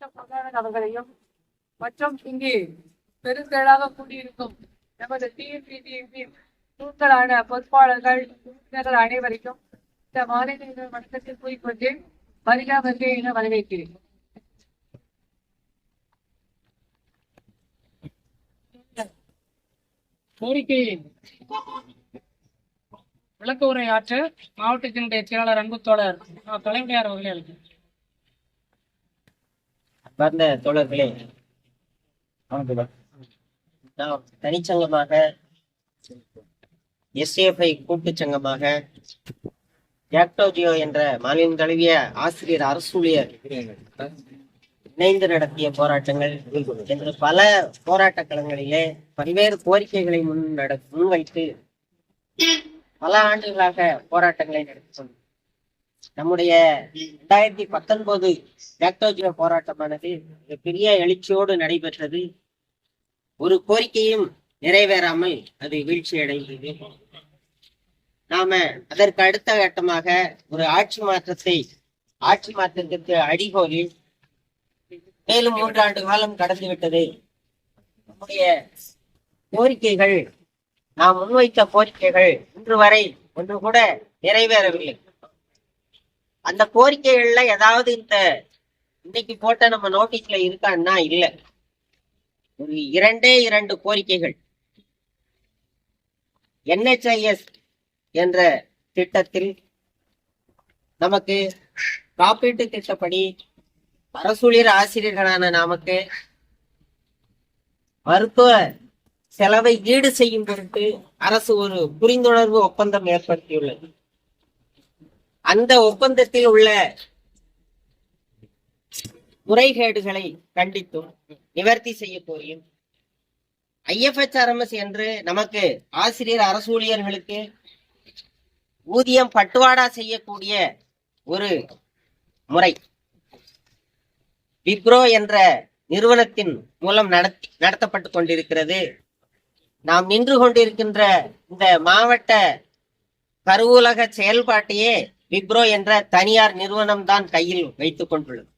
பிரதான கதைகளையும் மற்றும் இங்கே பெருந்தேளாக கூடியிருக்கும் நமது டிஎன்பிடியின் தூண்களான பொறுப்பாளர்கள் உறுப்பினர்கள் அனைவரையும் இந்த மாநில மட்டத்தில் கூறிக்கொண்டு வருக வருக என வரவேற்கிறேன். கோரிக்கையின் விளக்க உரையாற்ற மாவட்டத்தினுடைய செயலாளர் அன்பு தோழர் ஆ, தலைமையார் அவர்களே வந்த தோழர்களே நாம் தனிச்சங்கமாக எஸ்ஏஎஃப்ஐ கூட்டுச் சங்கமாக ஜாக்டோஜியோ என்ற மாநிலம் தழுவிய ஆசிரியர் அரசூழியர் இணைந்து நடத்திய போராட்டங்கள் என்று பல போராட்ட களங்களிலே பல்வேறு கோரிக்கைகளை முன் நட முன்வைத்து பல ஆண்டுகளாக போராட்டங்களை நடத்தி நம்முடைய ரெண்டாயிரத்தி பத்தொன்பது டாக்டோஜியோ போராட்டமானது மிகப்பெரிய எழுச்சியோடு நடைபெற்றது. ஒரு கோரிக்கையும் நிறைவேறாமல் அது வீழ்ச்சி அடைந்தது நாம அதற்கு அடுத்த கட்டமாக ஒரு ஆட்சி மாற்றத்தை ஆட்சி மாற்றத்திற்கு அடிகோலி மேலும் மூன்றாண்டு காலம் கடந்து விட்டது. நம்முடைய கோரிக்கைகள் நாம் முன்வைத்த கோரிக்கைகள் இன்று வரை ஒன்று கூட நிறைவேறவில்லை. அந்த கோரிக்கைகள்ல ஏதாவது இந்த இன்னைக்கு போட்ட நம்ம நோட்டீஸ்ல இருக்கான்னா இல்ல. ஒரு இரண்டே இரண்டு கோரிக்கைகள். என்ஹெச்ஐஎஸ் என்ற திட்டத்தில் நமக்கு காப்பீட்டு திட்டப்படி அரசூழியர் ஆசிரியர்களான நமக்கு மருத்துவ செலவை ஈடு செய்யும் பொருட்டு அரசு ஒரு புரிந்துணர்வு ஒப்பந்தம் ஏற்படுத்தியுள்ளது. அந்த ஒப்பந்தத்தில் உள்ள முறைகேடுகளை கண்டித்தும் நிவர்த்தி செய்ய கோரியும் ஐஎஃப்எச்ஆர்எம்எஸ் என்று நமக்கு ஆசிரியர் அரசு ஊழியர்களுக்கு ஊதியம் பட்டுவாடா செய்யக்கூடிய ஒரு முறை. விப்ரோ என்ற நிறுவனத்தின் மூலம் நடத்தி நடத்தப்பட்டு கொண்டிருக்கிறது. நாம் நின்று கொண்டிருக்கின்ற இந்த மாவட்ட கருவூலக செயல்பாட்டையே விப்ரோ என்ற தனியார் நிறுவனம் தான் கையில் வைத்துக் கொண்டுள்ளது.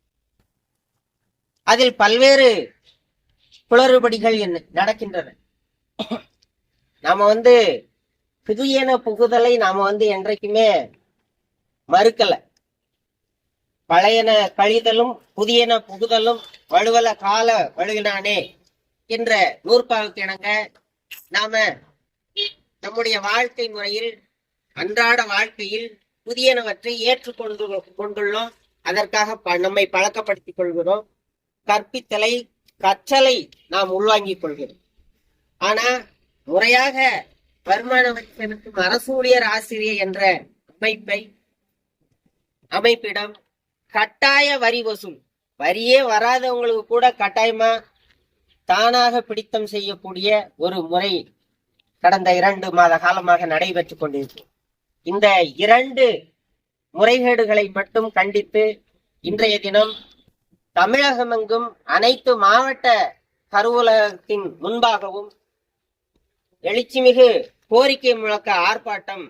அதில் பல்வேறு குளறுபடிகள் என்ன- நடக்கின்றன. நாம வந்து புதியன புகுதலை நாம வந்து என்றைக்குமே மறுக்கல. பழையன கழிதலும் புதியன புகுதலும் வலுவல கால வழுகினானே என்ற நூற்பாவுக்கு இணங்க நாம நம்முடைய வாழ்க்கை முறையில் அன்றாட வாழ்க்கையில் புதியனவற்றை ஏற்றுக்கொண்டு கொண்டுள்ளோம். அதற்காக ப- நம்மை பழக்கப்படுத்திக் கொள்கிறோம். கற்பித்தலை கற்றலை நாம் உள்வாங்கிக் கொள்கிறோம். ஆனா முறையாக வருமான வரி செலுத்தும் அரசு ஊழியர் ஆசிரியர் என்ற அமைப்பை அமைப்பிடம் கட்டாய வரி வசூல். வரியே வராதவங்களுக்கு கூட கட்டாயமா தானாக பிடித்தம் செய்யக்கூடிய ஒரு முறை கடந்த இரண்டு மாத காலமாக நடைபெற்றுக் கொண்டிருக்கும் இந்த இரண்டு முறைகேடுகளை மட்டும் கண்டித்து இன்றைய தினம் தமிழகமெங்கும் அனைத்து மாவட்ட கருவூலகத்தின் முன்பாகவும் எழுச்சிமிகு கோரிக்கை முழக்க ஆர்ப்பாட்டம்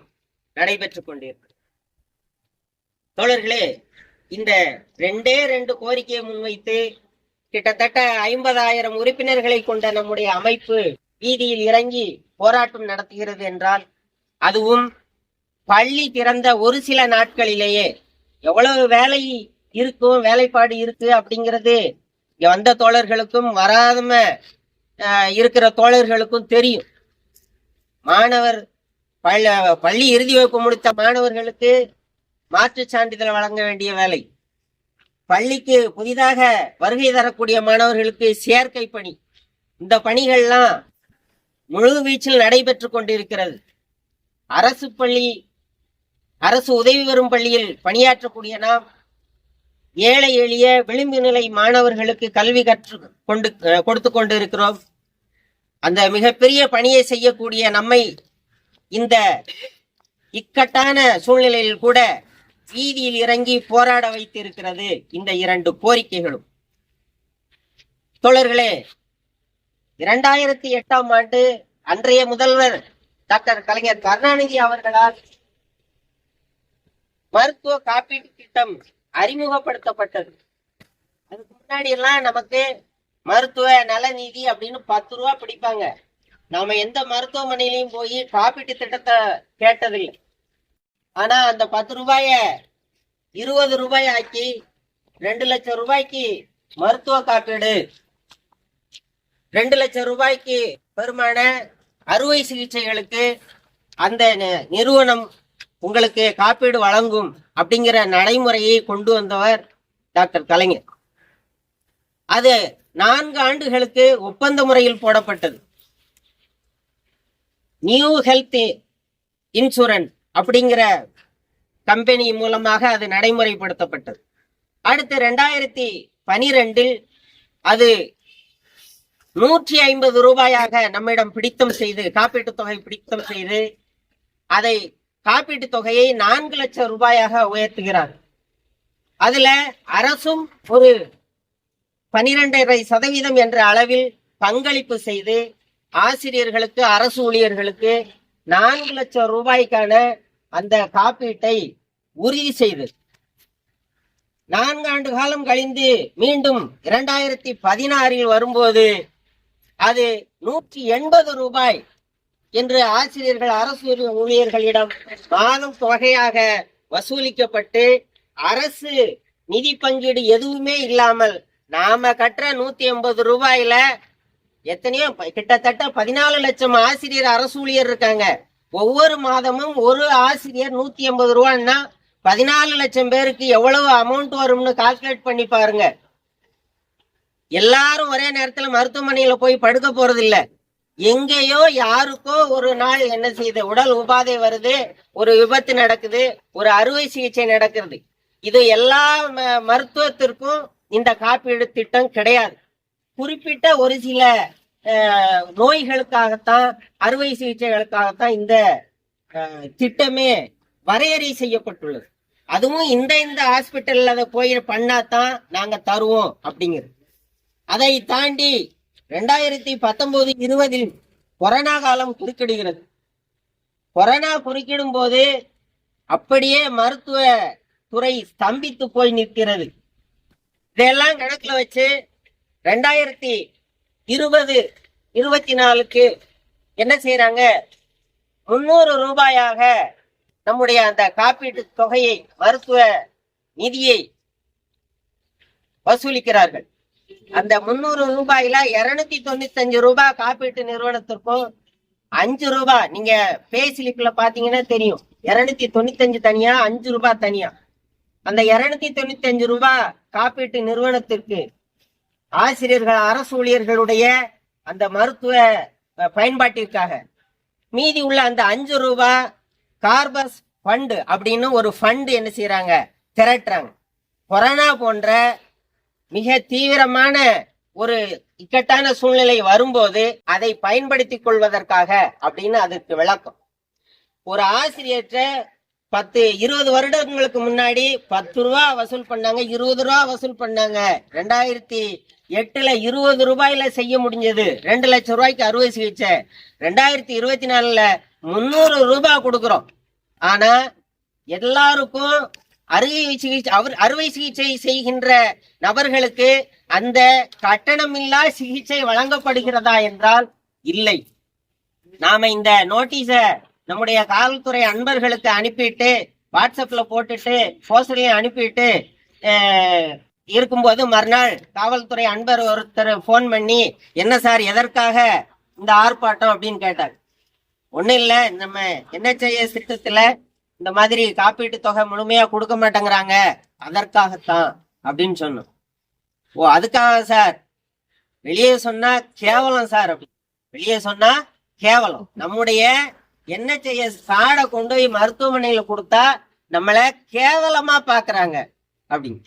நடைபெற்றுக் கொண்டிருக்கு தோழர்களே இந்த ரெண்டே ரெண்டு கோரிக்கையை முன்வைத்து கிட்டத்தட்ட ஐம்பதாயிரம் உறுப்பினர்களை கொண்ட நம்முடைய அமைப்பு வீதியில் இறங்கி போராட்டம் நடத்துகிறது என்றால் அதுவும் பள்ளி திறந்த ஒரு சில நாட்களிலேயே எவ்வளவு வேலை இருக்கும் வேலைப்பாடு இருக்கு அப்படிங்கிறது வந்த தோழர்களுக்கும் வராம இருக்கிற தோழர்களுக்கும் தெரியும். மாணவர் பள்ள- பள்ளி இறுதி வகுப்பு முடித்த மாணவர்களுக்கு மாற்றுச் சான்றிதழ் வழங்க வேண்டிய வேலை. பள்ளிக்கு புதிதாக வருகை தரக்கூடிய மாணவர்களுக்கு சேர்க்கை பணி. இந்த பணிகள்லாம் முழு வீச்சில் நடைபெற்று கொண்டிருக்கிறது. அரசு பள்ளி அரசு உதவி பெறும் பள்ளியில் பணியாற்றக்கூடிய நாம் ஏழை எளிய விளிம்பு நிலை மாணவர்களுக்கு கல்வி கற்று கொண்டு கொடுத்து கொண்டு இருக்கிறோம் அந்த மிகப்பெரிய பணியை செய்யக்கூடிய நம்மை இந்த இக்கட்டான சூழ்நிலையில் கூட வீதியில் இறங்கி போராட வைத்திருக்கிறது இந்த இரண்டு கோரிக்கைகளும். தோழர்களே இரண்டாயிரத்தி எட்டாம் ஆண்டு அன்றைய முதல்வர் டாக்டர் கலைஞர் கருணாநிதி அவர்களால் மருத்துவ காப்பீட்டு திட்டம் அறிமுகப்படுத்தப்பட்டது. அதுக்கு முன்னாடி எல்லாம் நமக்கு மருத்துவ நலநிதி அப்படின்னு பத்து ரூபா பிடிப்பாங்க. நாம எந்த மருத்துவமனையிலையும் போய் காப்பீட்டு திட்டத்தை கேட்டதில்லை. ஆனா அந்த பத்து ரூபாய இருபது ரூபாய் ஆக்கி ரெண்டு லட்சம் ரூபாய்க்கு மருத்துவ காப்பீடு ரெண்டு லட்சம் ரூபாய்க்கு பெருமான அறுவை சிகிச்சைகளுக்கு அந்த நிறுவனம் உங்களுக்கு காப்பீடு வழங்கும் அப்படிங்கிற நடைமுறையை கொண்டு வந்தவர் டாக்டர் கலைஞர். அது நான்கு ஆண்டுகளுக்கு ஒப்பந்த முறையில் போடப்பட்டது. நியூ ஹெல்த் இன்சூரன்ஸ் அப்படிங்கிற கம்பெனி மூலமாக அது நடைமுறைப்படுத்தப்பட்டது. அடுத்து ரெண்டாயிரத்தி பனிரெண்டில் அது நூற்றி ஐம்பது ரூபாயாக நம்மிடம் பிடித்தம் செய்து காப்பீட்டுத் தொகை பிடித்தம் செய்து அதை காப்பீட்டுத் தொகையை நான்கு லட்சம் ரூபாயாக உயர்த்துகிறார். அதுல அரசும் ஒரு பனிரெண்டரை சதவீதம் என்ற அளவில் பங்களிப்பு செய்து ஆசிரியர்களுக்கு அரசு ஊழியர்களுக்கு நான்கு லட்சம் ரூபாய்க்கான அந்த காப்பீட்டை உறுதி செய்தது. நான்காண்டு காலம் கழிந்து மீண்டும் இரண்டாயிரத்தி பதினாறில் வரும்போது அது நூற்றி எண்பது ரூபாய் என்று ஆசிரியர்கள் அரசு ஊழியர்களிடம் மாதம் தொகையாக வசூலிக்கப்பட்டு அரசு நிதி பங்கீடு எதுவுமே இல்லாமல் நாம கட்டுற நூத்தி எண்பது ரூபாயில எத்தனையோ கிட்டத்தட்ட பதினாலு லட்சம் ஆசிரியர் அரசு ஊழியர் இருக்காங்க. ஒவ்வொரு மாதமும் ஒரு ஆசிரியர் நூத்தி எண்பது ரூபான்னா பதினாலு லட்சம் பேருக்கு எவ்வளவு அமௌண்ட் வரும்னு கால்குலேட் பண்ணி பாருங்க. எல்லாரும் ஒரே நேரத்துல மருத்துவமனையில போய் படுக்க போறது இல்லை எங்கேயோ யாருக்கோ ஒரு நாள் என்ன செய்யுது? உடல் உபாதை வருது ஒரு விபத்து நடக்குது ஒரு அறுவை சிகிச்சை நடக்கிறது. இது எல்லா ம- மருத்துவத்திற்கும் இந்த காப்பீடு திட்டம் கிடையாது. குறிப்பிட்ட ஒரு சில நோய்களுக்காகத்தான் அறுவை சிகிச்சைகளுக்காகத்தான் இந்த திட்டமே வரையறை செய்யப்பட்டுள்ளது. அதுவும் இந்த இந்த ஹாஸ்பிட்டல்ல அதை போய் பண்ணாதான் நாங்க தருவோம் அப்படிங்கிறது. அதை தாண்டி ரெண்டாயிரத்தி பத்தொன்பது இருபதில் கொரோனா காலம் குறுக்கிடுகிறது. கொரோனா குறுக்கிடும் போது அப்படியே மருத்துவ துறை ஸ்தம்பித்து போய் நிற்கிறது. இதெல்லாம் கணக்குல வச்சு ரெண்டாயிரத்தி இருபது இருபத்தி நாலுக்கு என்ன செய்யறாங்க முன்னூறு ரூபாயாக நம்முடைய அந்த காப்பீட்டு தொகையை மருத்துவ நிதியை வசூலிக்கிறார்கள். அந்த முன்னூறு ரூபாயில இருநூத்தி தொண்ணூத்தி அஞ்சு ரூபாய் காப்பீட்டு நிறுவனத்திற்கும் அஞ்சு ரூபாய் நீங்க பே ஸ்லிப்ல பாத்தீங்கன்னா தெரியும். இருநூத்தி தொண்ணூத்தி அஞ்சு தனியா அஞ்சு ரூபாய் தனியா. அந்த இருநூத்தி தொண்ணூத்தி அஞ்சு ரூபாய் காப்பீட்டு நிறுவனத்திற்கு ஆசிரியர்கள் அரசு ஊழியர்களுடைய அந்த மருத்துவ பயன்பாட்டிற்காக மீதி உள்ள அந்த அஞ்சு ரூபாய் கார்பஸ் ஃபண்டு அப்படின்னு ஒரு ஃபண்டு என்ன செய்யறாங்க திரட்டுறாங்க. கொரோனா போன்ற மிக தீவிரமான ஒரு இக்கட்டான சூழ்நிலை வரும்போது அதை பயன்படுத்திக் கொள்வதற்காக அப்படின்னு அதுக்கு விளக்கம். ஒரு ஆசிரியர்கிட்ட பத்து இருபது வருடங்களுக்கு முன்னாடி பத்து ரூபா வசூல் பண்ணாங்க இருபது ரூபா வசூல் பண்ணாங்க. ரெண்டாயிரத்தி எட்டுல இருபது ரூபாயில செய்ய முடிஞ்சது. ரெண்டு லட்சம் ரூபாய்க்கு அறுவை சிகிச்சை. ரெண்டாயிரத்தி இருபத்தி நாலுல முந்நூறு ரூபாய் கொடுக்குறோம். ஆனா எல்லாருக்கும் அறுவை சிகிச்சை அவர் அறுவை சிகிச்சை செய்கின்ற நபர்களுக்கு அந்த கட்டணமில்லா சிகிச்சை வழங்கப்படுகிறதா என்றால் இல்லை. நாம இந்த நோட்டீஸ நம்முடைய காவல்துறை அன்பர்களுக்கு அனுப்பிட்டு வாட்ஸ்அப்ல போட்டுட்டு போஸ்டர்லயும் அனுப்பிட்டு இருக்கும்போது மறுநாள் காவல்துறை அன்பர் ஒருத்தர் ஃபோன் பண்ணி என்ன சார் எதற்காக இந்த ஆர்ப்பாட்டம்? அப்படின்னு கேட்டார். ஒன்றும் இல்லை நம்ம என்ஹெச்ஐஎஸ் திட்டத்துல இந்த மாதிரி காப்பீட்டு தொகை முழுமையா கொடுக்க மாட்டேங்கிறாங்க. அதற்காகத்தான் அப்படின்னு சொன்னோம். ஓ அதுக்காக சார். வெளியே சொன்னா கேவலம் சார் அப்படி. வெளியே சொன்னா கேவலம். நம்முடைய என்ன செய்ய சாடை கொண்டு போய் மருத்துவமனையில கொடுத்தா நம்மள கேவலமா பாக்குறாங்க அப்படின்னு.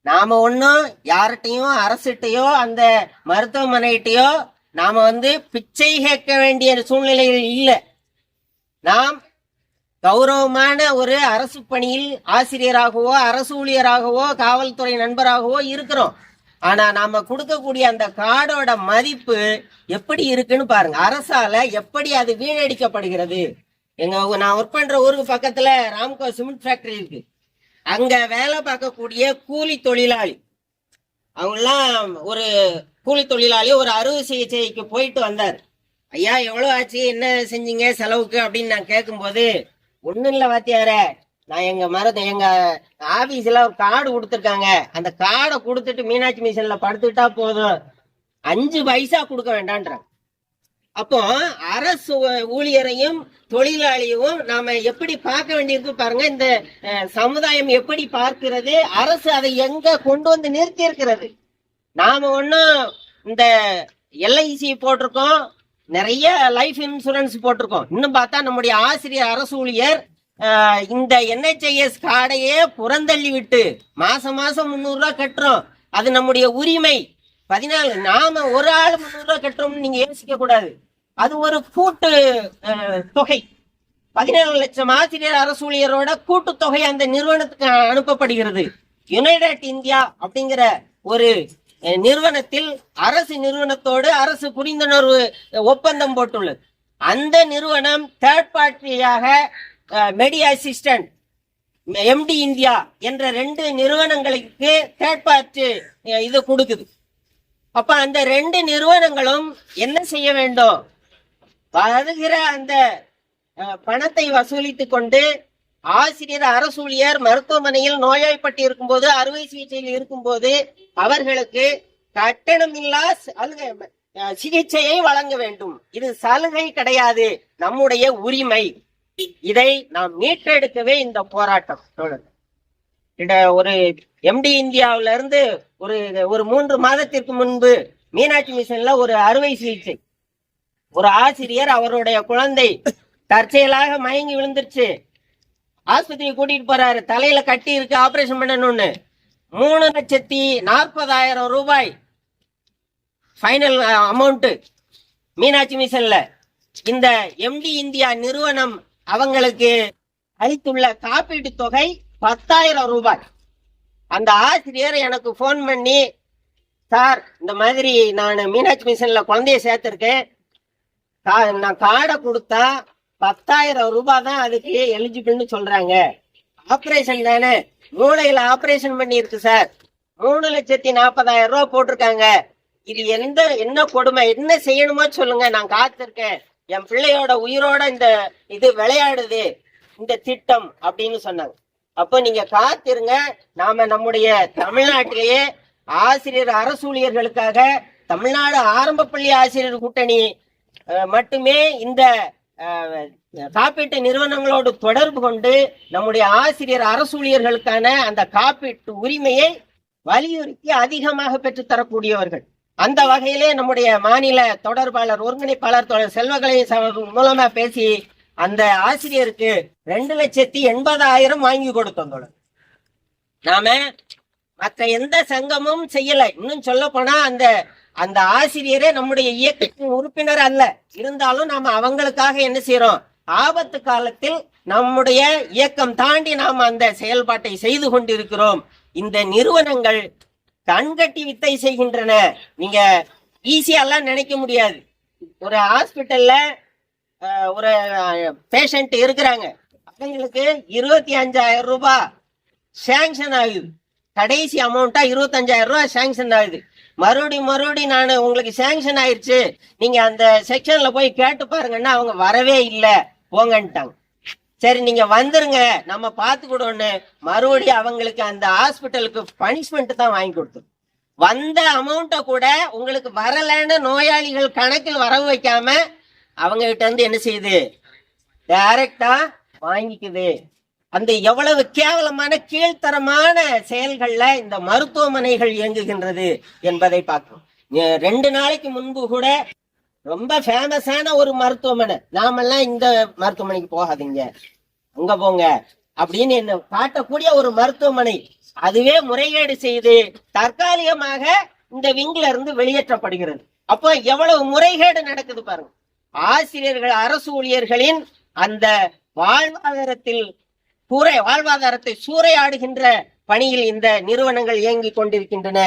நாம ஒண்ணும் யார்கிட்டையும் அரசுகிட்டயோ அந்த மருத்துவமனைகிட்டயோ நாம வந்து பிச்சை கேட்க வேண்டிய சூழ்நிலையில் இல்லை. நாம் கௌரவமான ஒரு அரசு பணியில் ஆசிரியராகவோ அரசு ஊழியராகவோ காவல்துறை நண்பராகவோ இருக்கிறோம். ஆனா நாம கொடுக்கக்கூடிய அந்த கார்டோட மதிப்பு எப்படி இருக்குன்னு பாருங்க. அரசால எப்படி அது வீணடிக்கப்படுகிறது? எங்க நான் ஒர்க் பண்ற ஊருக்கு பக்கத்துல ராம்கோ சிமெண்ட் ஃபேக்டரி இருக்கு. அங்க வேலை பார்க்கக்கூடிய கூலி தொழிலாளி. அவங்கெல்லாம் ஒரு கூலி தொழிலாளி ஒரு அறுவை சிகிச்சைக்கு போயிட்டு வந்தார். ஐயா எவ்வளோ ஆச்சு? என்ன செஞ்சீங்க? செலவுக்கு? அப்படின்னு நான் கேட்கும்போது ஒண்ணும் இல்ல வாத்தியாரே. நான் எங்க மரத்தை எங்க ஆபீஸ்ல ஒரு கார்டு கொடுத்துருக்காங்க. அந்த கார்டை கொடுத்துட்டு மீனாட்சி மிஷன்ல படுத்துட்டா போதும். அஞ்சு பைசா கொடுக்க வேண்டான்றாங்க. அப்போ அரசு ஊழியரையும் தொழிலாளியும் நாம எப்படி பார்க்க வேண்டியிருக்கு பாருங்க. இந்த சமுதாயம் எப்படி பார்க்கிறது? அரசு அதை எங்க கொண்டு வந்து நிறுத்தி இருக்கிறது நாம ஒன்னும் இந்த எல்ஐசி போட்டிருக்கோம். நிறைய லைஃப் இன்சூரன்ஸ் போட்டிருக்கோம். இன்னும் பார்த்தா நம்முடைய ஆசிரியர் அரசு ஊழியர் இந்த என்ஹெச்ஐஎஸ் கார்டையே புறந்தள்ளி விட்டு மாசம் மாசம் முந்நூறு கட்டுறோம். அது நம்முடைய உரிமை. பதினாலு நாம ஒரு ஆள் முந்நூறு கட்டுறோம்னு நீங்க யோசிக்க கூடாது. அது ஒரு கூட்டு தொகை. பதினேழு லட்சம் ஆசிரியர் அரசு ஊழியரோட கூட்டு தொகை அந்த நிறுவனத்துக்கு அனுப்பப்படுகிறது. யுனைடெட் இந்தியா அப்படிங்கிற ஒரு நிறுவனத்தில் அரசு நிறுவனத்தோடு அரசு புரிந்துணர்வு ஒப்பந்தம் போட்டுள்ளது. அந்த நிறுவனம் third பார்ட்டியாக Medi assistant M D India என்ற ரெண்டு நிறுவனங்களுக்கு தேர்ட் பார்ட்டி இது கொடுக்குது. அப்ப அந்த ரெண்டு நிறுவனங்களும் என்ன செய்ய வேண்டும்? வருகிற அந்த பணத்தை வசூலித்துக் கொண்டு ஆசிரியர் அரசு ஊழியர் மருத்துவமனையில் நோய்வாய்ப்பட்டு இருக்கும்போது அறுவை சிகிச்சையில் இருக்கும்போது அவர்களுக்கு கட்டணமில்லா சலுகை சிகிச்சையை வழங்க வேண்டும். இது சலுகை கிடையாது. நம்முடைய உரிமை. இதை நாம் மீட்டெடுக்கவே இந்த போராட்டம் தோழர். ஒரு எம்டி இந்தியாவில இருந்து ஒரு ஒரு மூன்று மாதத்திற்கு முன்பு மீனாட்சி மிஷன்ல ஒரு அறுவை சிகிச்சை. ஒரு ஆசிரியர் அவருடைய குழந்தை தற்செயலாக மயங்கி விழுந்துருச்சு. ஆஸ்பத்திரிக்கு கூட்டிட்டு போறாரு. தலையில கட்டி இருக்கு ஆபரேஷன் பண்ணணும்னு. மூணு லட்சத்தி நாற்பதாயிரம் ரூபாய் ஃபைனல் அமௌண்ட் மீனாட்சி மிஷன்ல. இந்த எம்டி இந்தியா நிறுவனம் அவங்களுக்கு அளித்துள்ள காப்பீட்டு தொகை பத்தாயிரம் ரூபாய். அந்த ஆசிரியர் எனக்கு ஃபோன் பண்ணி சார் இந்த மாதிரி நான் மீனாட்சி மிஷன்ல குழந்தைய சேர்த்திருக்கேன். நான் கார்டை கொடுத்தா பத்தாயிரம் ரூபாய் தான் அதுக்கு எலிஜிபிள்னு சொல்றாங்க. ஆப்ரேஷன் தானே? மூளையில ஆப்ரேஷன் பண்ணியிருக்கு சார் மூணு லட்சத்தி நாற்பதாயிரம் ரூபாய் போட்டிருக்காங்க. இது எந்த என்ன கொடுமை? என்ன செய்யணுமோ சொல்லுங்க நான் காத்திருக்கேன். என் பிள்ளையோட உயிரோட இந்த இது விளையாடுது இந்த திட்டம் அப்படின்னு சொன்னாங்க. அப்போ நீங்க காத்திருங்க. நாம நம்முடைய தமிழ்நாட்டிலேயே ஆசிரியர் அரசு ஊழியர்களுக்காக தமிழ்நாடு ஆரம்ப பள்ளி ஆசிரியர் கூட்டணி மட்டுமே இந்த காப்பீட்டு நிறுவனங்களோடு தொடர்பு கொண்டு நம்முடைய ஆசிரியர் அரசு ஊழியர்களுக்கான அந்த காப்பீட்டு உரிமையை வலியுறுத்தி அதிகமாக பெற்றுத்தரக்கூடியவர்கள் அந்த வகையிலே நம்முடைய மாநில தொடர்பாளர் ஒருங்கிணைப்பாளர் தொடர் செல்வகலை மூலமா பேசி அந்த ஆசிரியருக்கு ரெண்டு லட்சத்தி எண்பதாயிரம் வாங்கி கொடுத்தோம் நாம மற்ற எந்த சங்கமும் செய்யலை. இன்னும் சொல்ல போனா அந்த அந்த ஆசிரியரே நம்முடைய இயக்கத்தின் உறுப்பினர் அல்ல. இருந்தாலும் நாம அவங்களுக்காக என்ன செய்யறோம் ஆபத்து காலத்தில் நம்முடைய இயக்கம் தாண்டி நாம் அந்த செயல்பாட்டை செய்து கொண்டிருக்கிறோம். இந்த நிறுவனங்கள் கண்கட்டி வித்தை செய்கின்றன. நீங்க ஈஸியாலாம் நினைக்க முடியாது. ஒரு ஹாஸ்பிட்டல்ல ஒரு பேஷண்ட் இருக்கிறாங்க. அவங்களுக்கு இருபத்தி அஞ்சாயிரம் ரூபாய் சேங்ஷன் ஆகுது. கடைசி அமௌண்ட்டா இருபத்தஞ்சாயிரம் ரூபாய் சேங்ஷன் ஆகுது. மறுபடியும் மறுபடியும் நான் உங்களுக்கு சேங்ஷன் ஆயிடுச்சு நீங்க அந்த செக்ஷன்ல போய் கேட்டு பாருங்கன்னா அவங்க வரவே இல்லை. போங்கன்ட்டாங்க. சரி நீங்க வந்துருங்க. நம்ம பார்த்துக்கிடுவோன்னு மறுபடியும் அவங்களுக்கு அந்த ஹாஸ்பிட்டலுக்கு பனிஷ்மெண்ட் தான் வாங்கி கொடுத்தோம். வந்த அமௌண்ட்டை கூட உங்களுக்கு வரலைன்னு நோயாளிகள் கணக்கில் வரவு வைக்காம அவங்க கிட்ட இருந்து என்ன செய்யுது? டைரக்டா வாங்கிக்குது. அந்த எவ்வளவு கேவலமான கீழ்த்தரமான செயல்கள்ல இந்த மருத்துவமனைகள் இயங்குகின்றது என்பதை பார்க்கிறோம். ரெண்டு நாளைக்கு முன்பு கூட ரொம்ப ஃபேமஸான ஒரு மருத்துவமனை. நாமெல்லாம் இந்த மருத்துவமனைக்கு போகாதீங்க. அங்க போங்க அப்படின்னு என்ன காட்டக்கூடிய ஒரு மருத்துவமனை. அதுவே முறைகேடு செய்து தற்காலிகமாக இந்த விங்ல இருந்து வெளியேற்றப்படுகிறது. அப்போ எவ்வளவு முறைகேடு நடக்குது பாருங்க. ஆசிரியர்கள் அரசு ஊழியர்களின் அந்த வாழ்வாதாரத்தில் கூரை வாழ்வாதாரத்தை சூறையாடுகின்ற பணியில் இந்த நிறுவனங்கள் இயங்கிக் கொண்டிருக்கின்றன.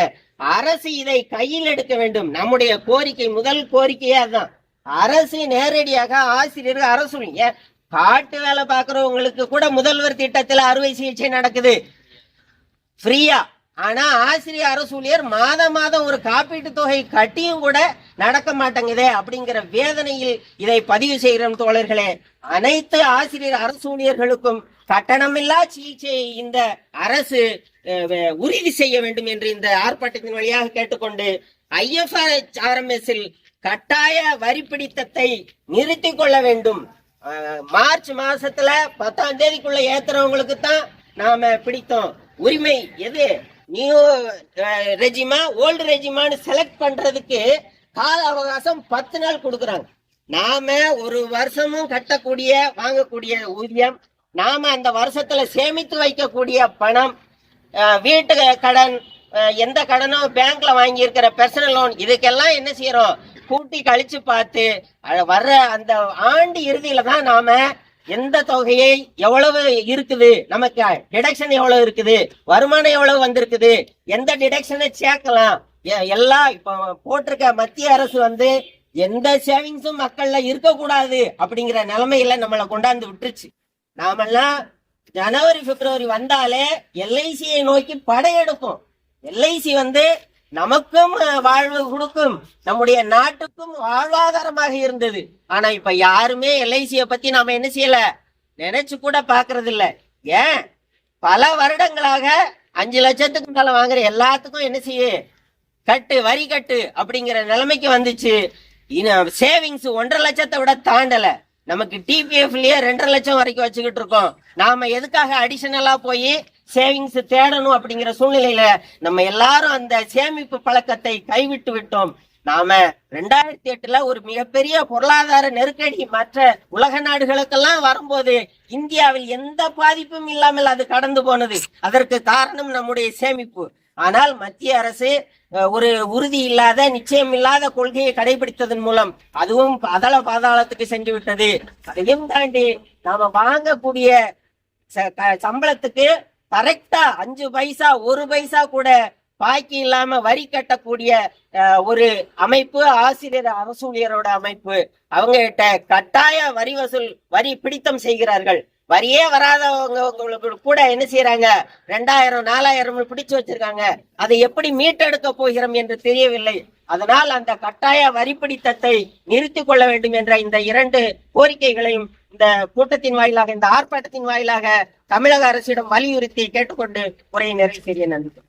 அரசு இதை கையில் எடுக்க வேண்டும். நம்முடைய கோரிக்கை முதல் கோரிக்கையே அதுதான். அரசு நேரடியாக ஆசிரியர்கள் அரசு காட்டு வேலை பார்க்கறவங்களுக்கு கூட முதல்வர் திட்டத்தில் அறுவை சிகிச்சை நடக்குது. ஃப்ரீயா. ஆனா ஆசிரியர் அரசு ஊழியர் மாதம் மாதம் ஒரு காப்பீட்டு தொகை கட்டியும் கூட நடக்க மாட்டேங்குதே அப்படிங்கிற வேதனையில் இதை பதிவு செய்கிறோம் தோழர்களே. அனைத்து ஆசிரியர் அரசு ஊழியர்களுக்கும் கட்டணமில்லா சிகிச்சையை இந்த அரசு உறுதி செய்ய வேண்டும் என்று இந்த ஆர்ப்பாட்டத்தின் வழியாக கேட்டுக்கொண்டு ஐஎஃப்ஆர்எச் ஆர்எம்எஸ்ஸில் கட்டாய வரி பிடித்தத்தை நிறுத்தி கொள்ள வேண்டும். மார்ச் மாசத்துல பத்தாம் தேதிக்குள்ள ஏத்துறவங்களுக்கு தான் நாம பிடித்தோம். உரிமை எது? நியூ ரெஜிமா ஓல்டு ரெஜிமான்னு செலக்ட் பண்றதுக்கு கால அவகாசம் பத்து நாள் கொடுக்குறாங்க. நாம ஒரு வருஷமும் கட்டக்கூடிய வாங்கக்கூடிய ஊதியம் நாம அந்த வருஷத்துல சேமித்து வைக்கக்கூடிய பணம் வீட்டு கடன் எந்த கடனும் பேங்க்ல வாங்கி இருக்கிற பர்சனல் லோன் இதுக்கெல்லாம் என்ன செய்யறோம்? கூட்டி கழிச்சு பார்த்து வர்ற அந்த ஆண்டு இறுதியில தான் நாம எந்த தொகையை எவ்வளவு இருக்குது? நமக்கு டிடக்ஷன் எவ்வளவு இருக்குது? வருமானம் எவ்வளவு வந்திருக்குது? எந்த டிடக்ஷனை சேர்க்கலாம்? எ- எல்லாம் இப்போ போட்டிருக்க மத்திய அரசு வந்து எந்த சேவிங்ஸும் மக்கள்ல இருக்கக்கூடாது அப்படிங்கிற நிலைமையில நம்மளை கொண்டாந்து விட்டுருச்சு. நாமெல்லாம் ஜனவரி பிப்ரவரி வந்தாலே எல்ஐசியை நோக்கி படையெடுப்போம். எல்ஐசி வந்து நமக்கும் வாழ்வு கொடுக்கும். நம்முடைய நாட்டுக்கும் வாழ்வாதாரமாக இருந்தது. ஆனா இப்ப யாருமே எல்ஐசிய பத்தி நாம என்ன செய்யல? நினைச்சு கூட பாக்குறது இல்ல ஏன்? பல வருடங்களாக அஞ்சு லட்சத்துக்கு மேல வாங்குற எல்லாத்துக்கும் என்ன செய்ய? கட்டு வரி கட்டு அப்படிங்கிற நிலைமைக்கு வந்துச்சு. சேவிங்ஸ் ஒன்றரை லட்சத்தை விட தாண்டலை. நமக்கு டிபிஎஃப்லயே ரெண்டரை லட்சம் வரைக்கும் வச்சுக்கிட்டு இருக்கோம். நாம எதுக்காக அடிஷனலா போய் சேவிங்ஸ் தேடணும் அப்படிங்கிற சூழ்நிலையில நம்ம எல்லாரும் அந்த சேமிப்பு பழக்கத்தை கைவிட்டு விட்டோம். நாம ரெண்டாயிரத்தி எட்டுல ஒரு மிகப்பெரிய பொருளாதார நெருக்கடி மற்ற உலக நாடுகளுக்கெல்லாம் வரும்போது இந்தியாவில் எந்த பாதிப்பும் இல்லாமல் அது கடந்து போனது. அதற்கு காரணம் நம்முடைய சேமிப்பு. ஆனால் மத்திய அரசு ஒரு உறுதி இல்லாத நிச்சயம் இல்லாத கொள்கையை கடைபிடித்ததன் மூலம் அதுவும் அதள பாதாளத்துக்கு சென்று விட்டது. அதையும் தாண்டி நாம வாங்கக்கூடிய ச- க- சம்பளத்துக்கு கரெக்டா அஞ்சு பைசா ஒரு பைசா கூட பாக்கி இல்லாம வரி கட்டக்கூடிய ஒரு அமைப்பு ஆசிரியர் அரசூழியரோட அமைப்பு. அவங்க கிட்ட கட்டாய வரி வசூல் வரி பிடித்தம் செய்கிறார்கள். வரியே வராதவங்க உங்களுக்கு கூட என்ன செய்யறாங்க ரெண்டாயிரம் நாலாயிரம் பிடிச்சு வச்சிருக்காங்க. அதை எப்படி மீட்டெடுக்க போகிறோம் என்று தெரியவில்லை. அதனால் அந்த கட்டாய வரி பிடித்தத்தை கொள்ள வேண்டும் என்ற இந்த இரண்டு கோரிக்கைகளையும் இந்த கூட்டத்தின் வாயிலாக இந்த ஆர்ப்பாட்டத்தின் வாயிலாக தமிழக அரசிடம் வலியுறுத்தி கேட்டுக்கொண்டு உரையை நிறைவு செய்ய நன்றி.